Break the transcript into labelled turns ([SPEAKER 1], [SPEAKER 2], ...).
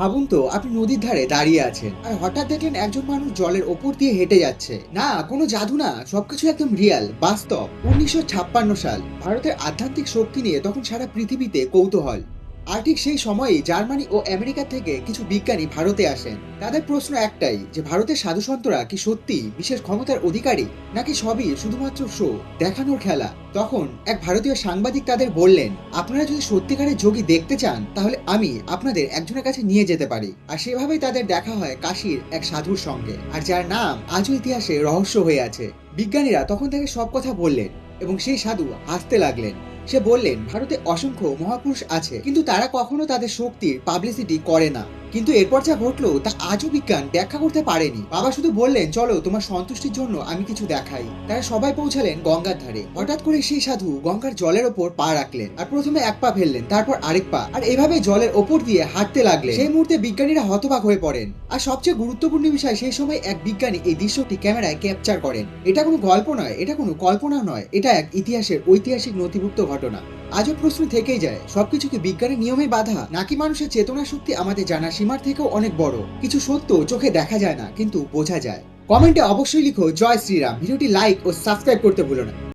[SPEAKER 1] ভাবুন তো, আপনি নদীর ধারে দাঁড়িয়ে আছেন। আর হঠাৎ দেখলেন একজন মানুষ জলের ওপর দিয়ে হেঁটে যাচ্ছে। না, কোনো জাদু না, সবকিছু একদম রিয়াল বাস্তব। উনিশশো ছাপ্পান্ন সাল, ভারতের আধ্যাত্মিক শক্তি নিয়ে তখন সারা পৃথিবীতে কৌতূহল। আর ঠিক সেই সময়েই জার্মানি ও আমেরিকা থেকে কিছু বিজ্ঞানী ভারতে আসেন। তাদের প্রশ্ন একটাই, যে ভারতের সাধুসন্তরা কি সত্যি বিশেষ ক্ষমতার অধিকারী, নাকি সবই শুধুমাত্র শো, দেখানোর খেলা? তখন এক ভারতীয় সাংবাদিক তাদের বললেন, আপনারা যদি সত্যিকারের যোগী দেখতে চান, তাহলে আমি আপনাদের একজনের কাছে নিয়ে যেতে পারি। আর সেভাবেই তাদের দেখা হয় কাশীর এক সাধুর সঙ্গে। আর যার নাম আজও ইতিহাসে রহস্য হয়ে আছে। বিজ্ঞানীরা তখন তাকে সব কথা বললেন এবং সেই সাধু হাসতে লাগলেন। সে বললেন ভারতে অসংখ্য মহাপুরুষ আছে কিন্তু তারা কখনো তাদের শক্তির পাবলিসিটি করে না। কিন্তু এরপর যা ঘটলো, তা আজও বিজ্ঞান ব্যাখ্যা করতে পারেনি। বাবা শুধু বললেন, চলো, তোমার সন্তুষ্টির জন্য আমি কিছু দেখাই। তারা সবাই পৌঁছালেন গঙ্গার ধারে। হঠাৎ করে সেই সাধু গঙ্গার জলের ওপর পা রাখলেন আর প্রথমে এক পা ফেললেন, তারপর আরেক পা। আর এভাবে জলের ওপর দিয়ে হাঁটতে লাগলেন। সেই মুহূর্তে বিজ্ঞানীরা হতবাক হয়ে পড়েন। আর সবচেয়ে গুরুত্বপূর্ণ বিষয়, সেই সময় এক বিজ্ঞানী এই দৃশ্যটি ক্যামেরায় ক্যাপচার করেন। এটা কোনো গল্প নয়, এটা কোনো কল্পনা নয়, এটা এক ইতিহাসের ঐতিহাসিক নথিভুক্ত ঘটনা। আজও প্রশ্ন থেকেই যায়, সবকিছু কি বিজ্ঞানের নিয়মে বাধা? নাকি মানুষের চেতনা শক্তি আমাদের জানা সীমার থেকেও অনেক বড়। কিছু সত্য চোখে দেখা যায় না, কিন্তু বোঝা যায়। কমেন্টে অবশ্যই লিখো, জয় শ্রীরাম। ভিডিওটি লাইক ও সাবস্ক্রাইব করতে ভুলো না।